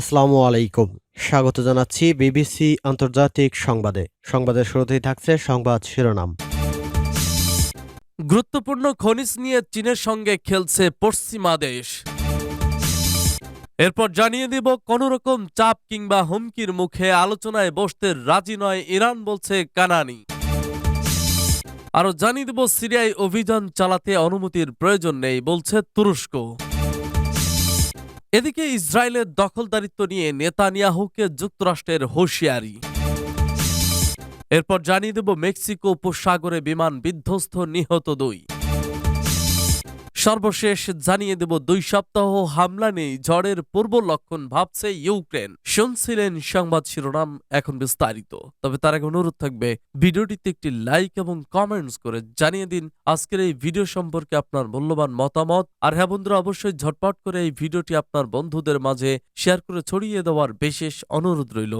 আসসালামু আলাইকুম। স্বাগত জানাচ্ছি বিবিসি আন্তর্জাতিক সংবাদে। সংবাদের শুরুতেই থাকছে সংবাদ শিরোনাম। গুরুত্বপূর্ণ খনিজ নিয়ে চীনের সঙ্গে খেলছে পশ্চিমা দেশ। এরপর জানিয়ে দিব কোন রকম চাপ কিংবা হুমকির মুখে আলোচনায় বসতে রাজি নয় ইরান বলছে কানানি। আরও জানিয়ে দিব, সিরিয়ায় অভিযান চালাতে অনুমতির প্রয়োজন নেই বলছে তুরস্ক। এদিকে ইসরায়েলের দখলদারিত্ব নিয়ে নেতানিয়াহুকে যুক্তরাষ্ট্রের হুঁশিয়ারি। এরপর জানিয়ে দেব মেক্সিকো উপসাগরে বিমান বিধ্বস্ত নিহত দুই। সর্বশেষ জানিয়ে দেব, দুই সপ্তাহ হামলা নেই, ঝড়ের পূর্ব লক্ষণ ভাবছে ইউক্রেন। শুনছিলেন সংবাদ শিরোনাম এখন বিস্তারিত। তবে তার আগে অনুরোধ থাকবে, ভিডিওটিতে একটি লাইক এবং কমেন্টস করে জানিয়ে দিন, আজকের এই ভিডিও সম্পর্কে আপনার মূল্যবান মতামত। আর হ্যাঁ বন্ধুরা, অবশ্যই ঝটপট করে এই ভিডিওটি আপনার বন্ধুদের মাঝে শেয়ার করে ছড়িয়ে দেওয়ার বিশেষ অনুরোধ রইল।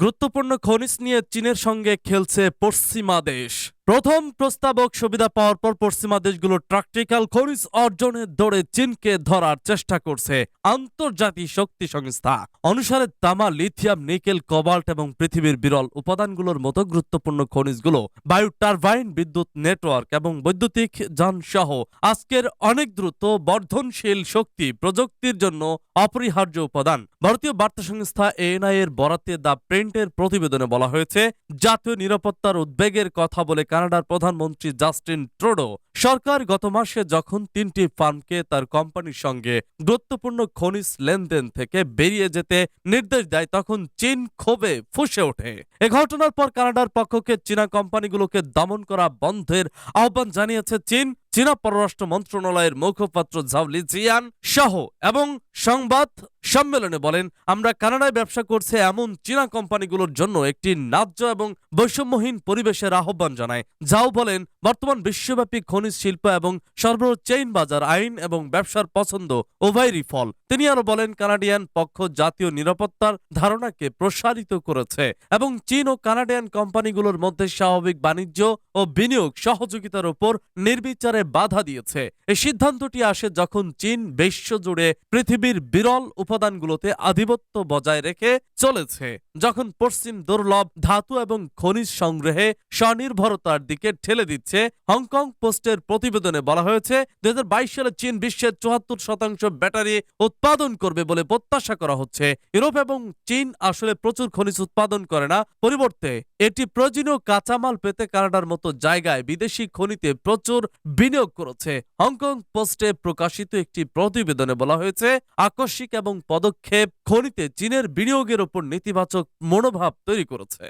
গুরুত্বপূর্ণ খনিজ নিয়ে চীনের সঙ্গে খেলছে পশ্চিমা দেশ। প্রথম প্রস্তাবক সুবিধা পাওয়ার পর পশ্চিমা দেশগুলো প্র্যাকটিক্যাল খনিজ অর্জনের দৌড়ে চীনকে ধরার চেষ্টা করছে আন্তর্জাতিক শক্তি সংস্থা। অনুসারে তামা, লিথিয়াম, নিকেল, কবাল্ট এবং পৃথিবীর বিরল উপাদানগুলোর মতো গুরুত্বপূর্ণ খনিজগুলো বায়ু টারবাইন, বিদ্যুৎ নেটওয়ার্ক এবং বৈদ্যুতিক যান সহ আজকের অনেক দ্রুত বর্ধনশীল শক্তি প্রযুক্তির জন্য অপরিহার্য উপাদান। ভারতীয় বার্তা সংস্থা এএনআই এর বরাতে দ্য প্রিন্টের প্রতিবেদনে বলা হয়েছে, জাতীয় নিরাপত্তার উদ্বেগের কথা বলে কানাডার প্রধানমন্ত্রী জাস্টিন ট্রোডো সরকার গত মাসে যখন তিনটি ফার্মকে তার কোম্পানির সঙ্গে গুরুত্বপূর্ণ খনিজ লেনদেন থেকে বেরিয়ে যেতে নির্দেশ দেয়, তখন চীন ক্ষোভে ফুসে ওঠে। এ ঘটনার পর কানাডার পক্ষকে চীনা কোম্পানিগুলোকে দমন করা বন্ধের আহ্বান জানিয়েছে চীন। চীনা পররাষ্ট্র মন্ত্রণালয়ের মুখপাত্র ঝাওলি জিয়ান সহ এবং সংবাদ সম্মেলনে বলেন, আমরা কানাডায় ব্যবসা করছে এমন চীনা কোম্পানিগুলোর জন্য একটি ন্যায্য এবং বৈষম্যহীন পরিবেশের আহ্বান জানায় যাও বলেন বর্তমান বিশ্বব্যাপী খনিজ শিল্প এবং সর্বরোজ চেইন বাজার, আইন এবং ব্যবসার পছন্দ উভয়েরই ফল। তিনি আরও বলেন, কানাডিয়ান পক্ষ জাতীয় নিরাপত্তার ধারণাকে প্রসারিত করেছে এবং চীন ও কানাডিয়ান কোম্পানিগুলোর মধ্যে স্বাভাবিক বাণিজ্য ও বিনিয়োগ সহযোগিতার উপর নির্বিচারে বাধা দিয়েছে। এই সিদ্ধান্তটি আসে যখন চীন বিশ্বজুড়ে পৃথিবীর বিরল উপাদানগুলোতে আধিপত্য বজায় রেখে চলেছে, যখন পশ্চিম দুর্লভ ধাতু এবং খনিজ সংগ্রহে স্বনির্ভরতার দিকে ঠেলে দিচ্ছে। হংকং পোস্টের প্রতিবেদনে বলা হয়েছে দুই হাজার বাইশ সালে চীন বিশ্বের চুয়াত্তর শতাংশ ব্যাটারি উৎপাদন করবে বলে প্রত্যাশা করা হচ্ছে। ইউরোপ এবং চীন আসলে প্রচুর খনিজ উৎপাদন করে না। পরিবর্তে, এটি প্রয়োজনীয় কাঁচামাল পেতে কানাডার মতো জায়গায় বিদেশি খনিতে প্রচুর বিনিয়োগ করেছে। হংকং পোস্টে প্রকাশিত একটি প্রতিবেদনে বলা হয়েছে, আকস্মিক এবং পদক্ষেপ খনিতে চীনের বিনিয়োগের উপর নেতিবাচক মনোভাব তৈরি করেছে।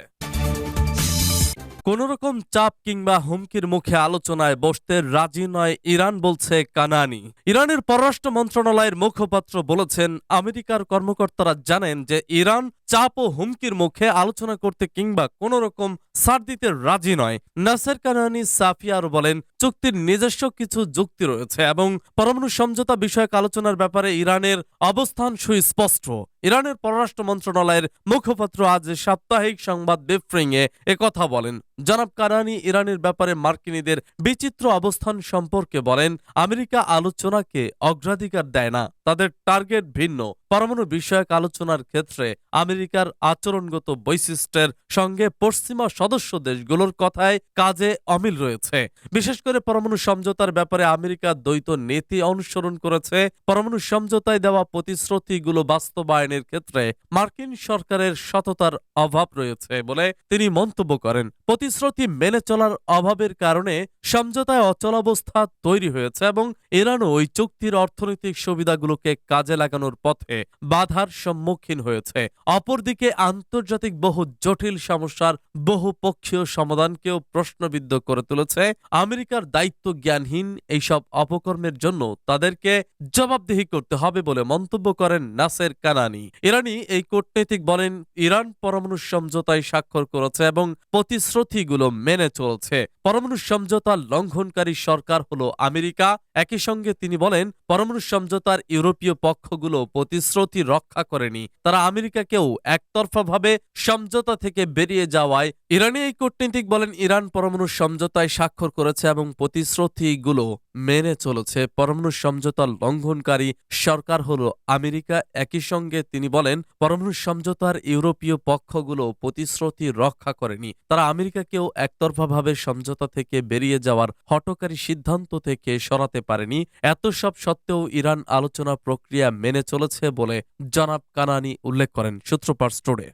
কোন রকম চাপ কিংবা হুমকির মুখে আলোচনায় বসতে রাজি নয় ইরান বলছে কানানি। ইরানের পররাষ্ট্র মন্ত্রণালয়ের মুখপাত্র বলেছেন, আমেরিকার কর্মকর্তারা জানেন যে ইরান চাপ ও হুমকির মুখে আলোচনা করতে কিংবা কোন রকম ছাড় দিতে রাজি নয়। নাসের কানানি সাফিয়ার বলেন, চুক্তির নিজস্ব কিছু যুক্তি রয়েছে এবং পরমাণু সমঝোতা বিষয়ক আলোচনার ব্যাপারে ইরানের অবস্থান সুস্পষ্ট। ইরানের পররাষ্ট্র মন্ত্রণালয়ের মুখপাত্র আজ সাপ্তাহিক সংবাদ এ একথা বলেন। জনাব কারানি ইরানের ব্যাপারে মার্কিনীদের বিচিত্র অবস্থান সম্পর্কে বলেন, আমেরিকা আলোচনাকে অগ্রাধিকার দেয় না, তাদের টার্গেট ভিন্ন। পরমাণু বিষয়ক আলোচনার ক্ষেত্রে আমেরিকার আচরণগত বৈশিষ্ট্যের সঙ্গে পশ্চিমা সদস্য দেশগুলোর কথায় কাজে অমিল রয়েছে। বিশেষ করে পরমাণু সমঝোতার ব্যাপারে আমেরিকা দ্বৈত নীতি অনুসরণ করেছে। পরমাণু সমঝোতায় দেওয়া প্রতিশ্রুতিগুলো বাস্তবায়নের ক্ষেত্রে মার্কিন সরকারের সততার অভাব রয়েছে বলে তিনি মন্তব্য করেন। প্রতিশ্রুতি মেনে চলার অভাবের কারণে সমঝোতায় অচলাবস্থা তৈরি হয়েছে এবং ইরানও ওই চুক্তির অর্থনৈতিক সুবিধাগুলোকে কাজে লাগানোর পথে বাধার সম্মুখীন হয়েছে। অপরদিকে আন্তর্জাতিক বহু জটিল সমস্যার বহুপক্ষীয় সমাধানকেও প্রশ্নবিদ্ধ করে তুলেছে। আমেরিকার দায়িত্ব জ্ঞানহীন, এইসব অপকর্মের জন্য তাদেরকে জবাবদিহি করতে হবে বলে মন্তব্য করেন নাসের কানানি। ইরানি এই কূটনীতিক বলেন, ইরান পরমাণু সমঝোতায় স্বাক্ষর করেছে এবং প্রতিশ্রুতিগুলো মেনে চলছে। পরমাণু সমঝোতা লঙ্ঘনকারী সরকার হল আমেরিকা। একই সঙ্গে তিনি বলেন পরমাণু সমঝোতার ইউরোপীয় পক্ষগুলো প্রতিশ্রুতি রক্ষা করেনি। তারা আমেরিকাকেও একতরফাভাবে সমঝোতা থেকে বেরিয়ে যাওয়ায় ইরানি এই কূটনীতিক বলেন, ইরান পরমাণু সমঝোতায় স্বাক্ষর করেছে এবং প্রতিশ্রুতিগুলো মেনে চলেছে পরমাণু সমঝোতা লঙ্ঘনকারী সরকার হল আমেরিকা। একই সঙ্গে তিনি বলেন, পরমাণু সমঝোতার ইউরোপীয় পক্ষগুলো প্রতিশ্রুতি রক্ষা করেনি। তারা আমেরিকাকেও একতরফাভাবে সমঝোতা থেকে বেরিয়ে যাওয়ার হটকারী সিদ্ধান্ত থেকে সরাতে পারেনি। এত সব সত্ত্বেও ইরান আলোচনা প্রক্রিয়া মেনে চলেছে বলে জনাব কানানি উল্লেখ করেন সূত্রপাত স্টোরে।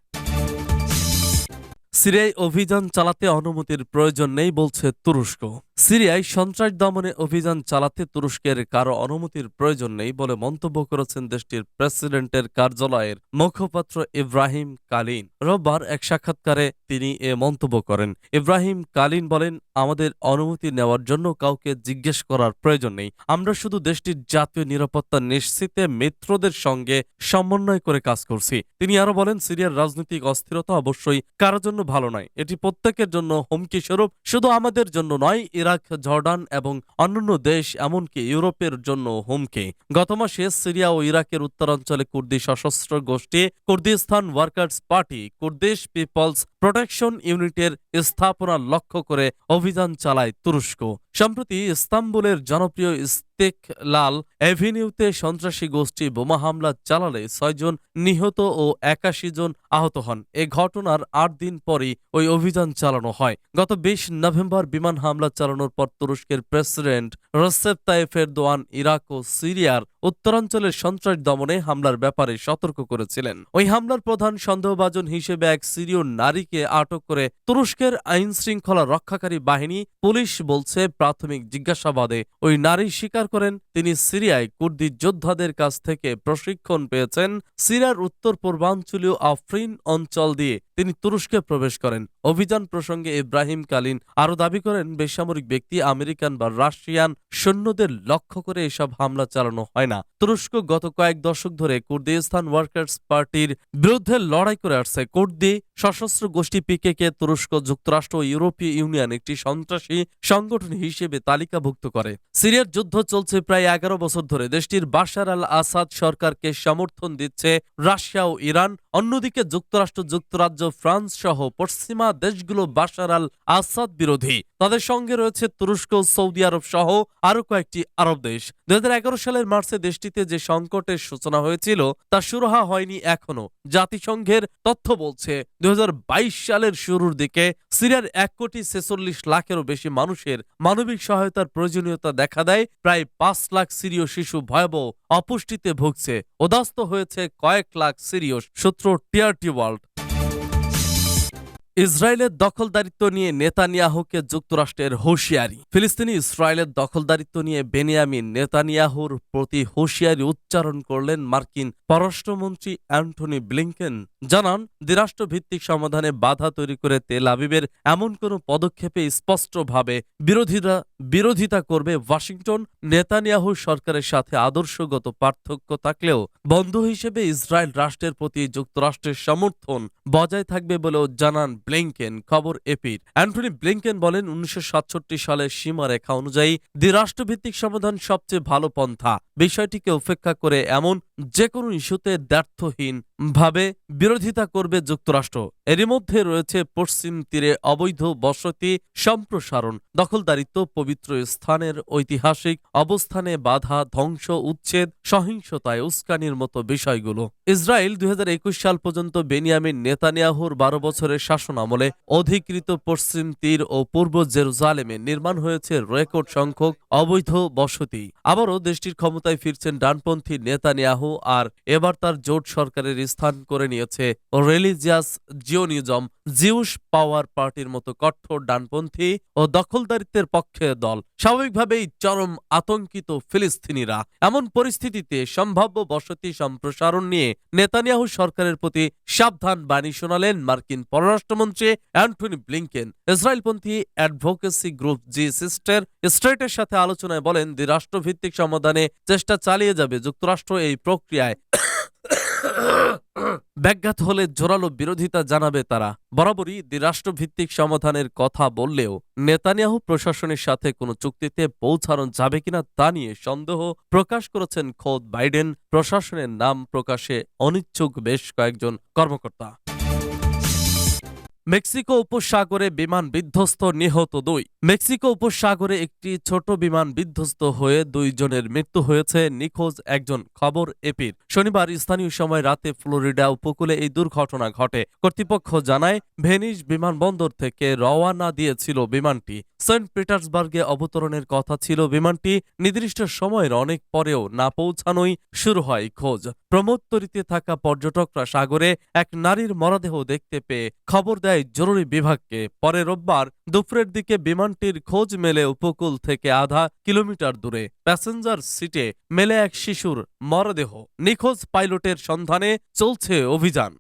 সিরিয়ায় অভিযান চালাতে অনুমতির প্রয়োজন নেই বলছে তুরস্ক। সিরিয়ায় সন্ত্রাস দমনে অভিযান চালাতে তুরস্কের কারও অনুমতির প্রয়োজন নেই বলে মন্তব্য করেছেন দেশটির প্রেসিডেন্টের কার্যালয়ের মুখপাত্র ইব্রাহিম কালিন। রোববার এক সাক্ষাৎকারে তিনি এ মন্তব্য করেন। ইব্রাহিম কালিন বলেন, আমাদের অনুমতি নেওয়ার জন্য কাউকে জিজ্ঞেস করার প্রয়োজন নেই। আমরা শুধু দেশটির জাতীয় নিরাপত্তা নিশ্চিতে মিত্রদের সঙ্গে সমন্বয় করে কাজ করছি। তিনি আরও বলেন, সিরিয়ার রাজনৈতিক অস্থিরতা অবশ্যই কারোর জন্য ভালো নয়। এটি প্রত্যেকের জন্য হুমকি স্বরূপ। শুধু আমাদের জন্য নয় ইরাক, জর্ডান এবং অন্যান্য দেশ, এমনকি ইউরোপের জন্য হুমকি। গত মাসে সিরিয়া ও ইরাকের উত্তরাঞ্চলে কুর্দি সশস্ত্র গোষ্ঠী, Kurdistan workers party, Kurdish people's protection ইউনিটের স্থাপনা লক্ষ্য করে অভিযান চালায় তুরস্ক। সম্প্রতি ইস্তাম্বুলের জনপ্রিয় ইস্তেকলাল অ্যাভিনিউতে সন্ত্রাসী গোষ্ঠী বোমা হামলা চালালে ছয়জন নিহত ও একাশি জন আহত হন। এ ঘটনার আট দিন পরই ওই অভিযান চালানো হয়। গত বিশ নভেম্বর বিমান হামলা চালানোর পর তুরস্কের president Recep Tayyip Erdogan Iraq ও সিরিয়ার উত্তরাঞ্চলের সন্ত্রাস দমনে হামলার ব্যাপারে সতর্ক করেছিলেন। ওই হামলার প্রধান সন্দেহভাজন হিসেবে এক সিরীয় নারীকে আটক করে তুরস্কের আইন শৃঙ্খলা রক্ষাকারী বাহিনী পুলিশ বলছে, প্রাথমিক জিজ্ঞাসাবাদে ওই নারী স্বীকার করেন, তিনি সিরিয়ায় কুর্দি যোদ্ধাদের কাছ থেকে প্রশিক্ষণ পেয়েছেন। সিরিয়ার উত্তর পূর্বাঞ্চলীয় আফরিন অঞ্চল দিয়ে তিনি তুরস্কে প্রবেশ করেন। অভিযান প্রসঙ্গে ইব্রাহিম কালিন আরও দাবি করেন, বেসামরিক ব্যক্তি আমেরিকান বা রাশিয়ান সৈন্যদের লক্ষ্য করে এসব হামলা চালানো হয় না। তুরস্ক গত কয়েক দশক ধরে কুর্দিস্তান ওয়ার্কার্স পার্টির বিরুদ্ধে লড়াই করে আসছে। কুর্দি সশস্ত্র গোষ্ঠী পিকেকে তুরস্ক, যুক্তরাষ্ট্র ও ইউরোপীয় ইউনিয়ন একটি সন্ত্রাসী সংগঠন হিসেবে তালিকাভুক্ত করে। সিরিয়ার যুদ্ধ চলছে প্রায় এগারো বছর ধরে। দেশটির বাশার আল আসাদ সরকারকে সমর্থন দিচ্ছে রাশিয়া ও ইরান। অন্যদিকে যুক্তরাষ্ট্র, যুক্তরাজ্য, ফ্রান্স সহ পশ্চিমা দেশগুলো বাশার আল আসাদ বিরোধী। তাদের সঙ্গে রয়েছে তুরস্ক, সৌদি আরব সহ আরও কয়েকটি আরব দেশ। দু হাজার এগারো সালের মার্চে দেশটিতে যে সংকটের সূচনা হয়েছিল, তা সুরাহা হয়নি এখনও। জাতিসংঘের তথ্য বলছে দু হাজার বাইশ সালের শুরুর দিকে সিরিয়ার এক কোটি ছেচল্লিশ লাখেরও বেশি মানুষের মানবিক সহায়তার প্রয়োজনীয়তা দেখা দেয়। প্রায় পাঁচ লাখ সিরীয় শিশু ভয়াবহ অপুষ্টিতে ভুগছে। উদাস্ত হয়েছে কয়েক লাখ সিরীয় সূত্র টিআরটি ওয়ার্ল্ড। ইসরায়েলের দখলদারিত্ব নিয়ে নেতানিয়াহুকে যুক্তরাষ্ট্রের হুঁশিয়ারি। ফিলিস্তিনি ইসরায়েলের দখলদারিত্ব নিয়ে বেনিয়ামিন নেতানিয়াহুর প্রতি হুঁশিয়ারি উচ্চারণ করলেন মার্কিন পররাষ্ট্রমন্ত্রী অ্যান্টনি ব্লিংকেন। জানান, দ্বিরাষ্ট্রভিত্তিক সমাধানে বাধা তৈরি করে তেল আবিবের এমন কোনো পদক্ষেপে স্পষ্টভাবে বিরোধীরা, বিরোধিতা করবে ওয়াশিংটন। নেতানিয়াহু সরকারের সাথে আদর্শগত পার্থক্য থাকলেও বন্ধু হিসেবে ইসরায়েল রাষ্ট্রের প্রতি যুক্তরাষ্ট্রের সমর্থন বজায় থাকবে বলেও জানান ব্লিংকেন, খবর এপির। অ্যান্টনি ব্লিংকেন বলেন, উনিশশো সাতষট্টি সালের সীমারেখা অনুযায়ী দ্বিরাষ্ট্রভিত্তিক সমাধান সবচেয়ে ভালো পন্থা। বিষয়টিকে উপেক্ষা করে এমন যে কোনো ইস্যুতে ভাবে বিরোধিতা করবে যুক্তরাষ্ট্র। এরই মধ্যে রয়েছে পশ্চিম তীরে অবৈধ বসতি সম্প্রসারণ, দখলদারিত্ব, পবিত্র স্থানের ঐতিহাসিক অবস্থানে বাধা, ধ্বংস, উচ্ছেদ, সহিংসতায় উস্কানির মতো বিষয়গুলো। ইসরায়েল দুই হাজার একুশ সাল পর্যন্ত বেনিয়ামিন নেতানিয়াহুর বারো বছরের শাসন আমলে অধিকৃত পশ্চিম তীর ও পূর্ব জেরুজালেমে নির্মাণ হয়েছে রেকর্ড সংখ্যক অবৈধ বসতি। আবারও দেশটির ক্ষমতায় ফিরছেন ডানপন্থী নেতানিয়াহু আর এবার তার জোট সরকারের স্থান করে নিয়েছে রিলিজিয়াস জিওনিজম, জিউস পাওয়ার পার্টির মতো কঠোর ডানপন্থী ও দখলদারিত্বের পক্ষে দল। স্বাভাবিকভাবেই চরম আতঙ্কিত ফিলিস্তিনিরা। এমন পরিস্থিতিতে সম্ভাব্য বসতি সম্প্রসারণ নিয়ে নেতানিয়াহু সরকারের প্রতি সাবধান বাণী শোনালেন মার্কিন পররাষ্ট্রমন্ত্রী অ্যান্টনি ব্লিংকেন। ইসরায়েলপন্থী অ্যাডভোকেসি গ্রুপ জি সিস্টার স্ট্রেটের সাথে আলোচনায় বলেন, দ্বিরাষ্ট্রভিত্তিক সমাধানে চেষ্টা চালিয়ে যাবে যুক্তরাষ্ট্র এই প্রক্রিয়ায় ব্যাঘাত হলে জোরালো বিরোধিতা জানাবে তারা। বরাবরই দ্বিরাষ্ট্রভিত্তিক সমাধানের কথা বললেও নেতানিয়াহু প্রশাসনের সাথে কোনো চুক্তিতে পৌঁছানো যাবে কিনা তা নিয়ে সন্দেহ প্রকাশ করেছেন খোদ বাইডেন। প্রশাসনের নাম প্রকাশে অনিচ্ছুক বেশ কয়েকজন কর্মকর্তা। মেক্সিকো উপসাগরে বিমান বিধ্বস্ত নিহত দুই। মেক্সিকো উপসাগরে একটি ছোট বিমান বিধ্বস্ত হয়ে দুইজনের মৃত্যু হয়েছে, নিখোঁজ একজন খবর এপির। শনিবার স্থানীয় সময় রাতে ফ্লোরিডা উপকূলে এই দুর্ঘটনা ঘটে। কর্তৃপক্ষ জানায়, ভেনিস বিমানবন্দর থেকে রওয়ানা দিয়েছিল বিমানটি। সেন্ট পিটার্সবার্গে অবতরণের কথা ছিল বিমানটি। নির্দিষ্ট সময়ের অনেক পরেও না পৌঁছানোই শুরু হয় খোঁজ। প্রমোত্তরিতে থাকা পর্যটকরা সাগরে এক নারীর মরদেহ দেখতে পেয়ে খবর দেয় জরুরি বিভাগকে পরে রোববার দুপুরের দিকে বিমানটির খোঁজ মেলে উপকূল থেকে আধা কিলোমিটার দূরে। প্যাসেঞ্জার সিটে মেলে এক শিশুর মরদেহ। নিখোঁজ পাইলটের সন্ধানে চলছে অভিযান।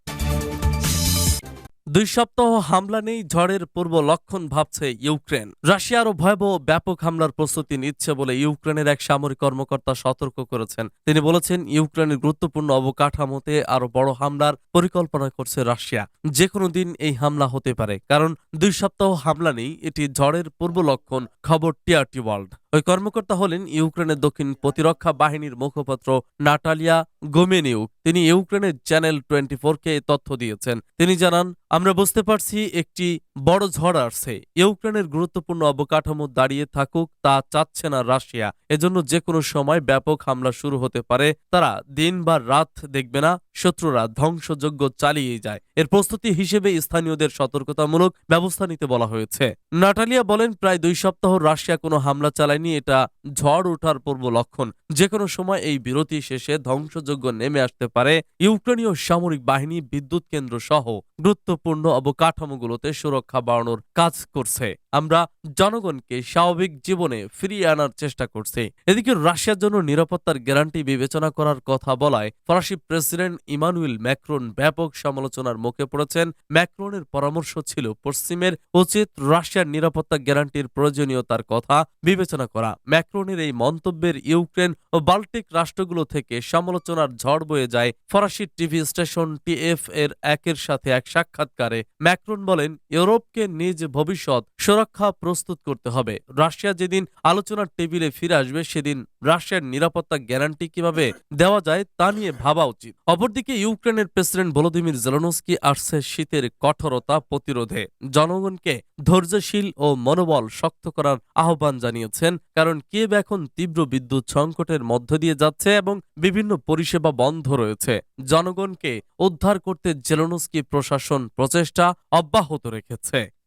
দুই সপ্তাহ হামলা নেই, ঝড়ের পূর্ব লক্ষণ ভাবছে ইউক্রেন। রাশিয়ারও ভয়াবহ ব্যাপক হামলার প্রস্তুতি নিচ্ছে বলে ইউক্রেনের এক সামরিক কর্মকর্তা সতর্ক করেছেন। তিনি বলেছেন, ইউক্রেনের গুরুত্বপূর্ণ অবকাঠামোতে আরও বড় হামলার পরিকল্পনা করছে রাশিয়া। যে কোনো দিন এই হামলা হতে পারে, কারণ দুই সপ্তাহ হামলা নেই, এটি ঝড়ের পূর্ব লক্ষণ, খবর টিআরটি ওয়ার্ল্ড। ওই কর্মকর্তা হলেন ইউক্রেনের দক্ষিণ প্রতিরক্ষা বাহিনীর মুখপাত্র নাটালিয়া গোমেনিউক। তিনি ইউক্রেনের চ্যানেল টোয়েন্টি ফোরকে তথ্য দিয়েছেন। তিনি জানান, আমরা বুঝতে পারছি একটি বড় ঝড় আসছে। ইউক্রেনের গুরুত্বপূর্ণ অবকাঠামো দাঁড়িয়ে থাকুক, তা চাচ্ছে না রাশিয়া। এজন্য যে কোনো সময় ব্যাপক হামলা শুরু হতে পারে। তারা দিন বা রাত দেখবে না। শত্রুরা ধ্বংসযজ্ঞ চালিয়ে যায়। এর প্রস্তুতি হিসেবে স্থানীয়দের সতর্কতামূলক ব্যবস্থা নিতে বলা হয়েছে। নাটালিয়া বলেন, প্রায় দুই সপ্তাহ রাশিয়া কোনো হামলা চালায়নি, এটা ঝড় ওঠার পূর্ব লক্ষণ। যে কোনো সময় এই বিরতি শেষে ধ্বংসযজ্ঞ নেমে আসতে পারে। ইউক্রেনীয় সামরিক বাহিনী, বিদ্যুৎ কেন্দ্র সহ গুরুত্বপূর্ণ অবকাঠামোগুলোতে সুরক্ষা বাড়ানোর কাজ করছে। আমরা জনগণকে স্বাভাবিক জীবনে ফিরিয়ে আনার চেষ্টা করছি। এদিকে রাশিয়ার জন্য নিরাপত্তার গ্যারান্টি বিবেচনা করার কথা বলায় ফরাসি প্রেসিডেন্ট ইমানুয়েল ম্যাক্রন ব্যাপক সমালোচনার মুখে পড়েছেন। ম্যাক্রনের পরামর্শ ছিল পশ্চিমের উচিত রাশিয়ার নিরাপত্তা গ্যারান্টির প্রয়োজনীয়তার কথা বিবেচনা করা। ম্যাক্রনের এই মন্তব্যের ইউক্রেন ও বাল্টিক রাষ্ট্রগুলো থেকে সমালোচনার ঝড় বয়ে যায় ফরাসি টিভি স্টেশন টিএফ এর একের সাথে এক সাক্ষাৎকারে ম্যাক্রন বলেন, ইউরোপকে নিজ ভবিষ্যৎ সুরক্ষা প্রস্তুত করতে হবে। রাশিয়া যেদিন আলোচনার টেবিলে ফিরে আসবে, সেদিন রাশিয়ার নিরাপত্তা গ্যারান্টি কীভাবে দেওয়া যায় তা নিয়ে ভাবা উচিত। অপরদিকে ইউক্রেনের প্রেসিডেন্ট ভলোদিমির জেলনস্কি আসছে শীতের কঠোরতা প্রতিরোধে। জনগণকে ধৈর্যশীল ও মনোবল শক্ত করার আহ্বান জানিয়েছেন, কারণ কিয়েভ এখন তীব্র বিদ্যুৎ সংকটের মধ্য দিয়ে যাচ্ছে এবং বিভিন্ন পরিষেবা বন্ধ রয়েছে। জনগণকে উদ্ধার করতে জেলনস্কি প্রশাসন প্রচেষ্টা অব্যাহত রেখেছে।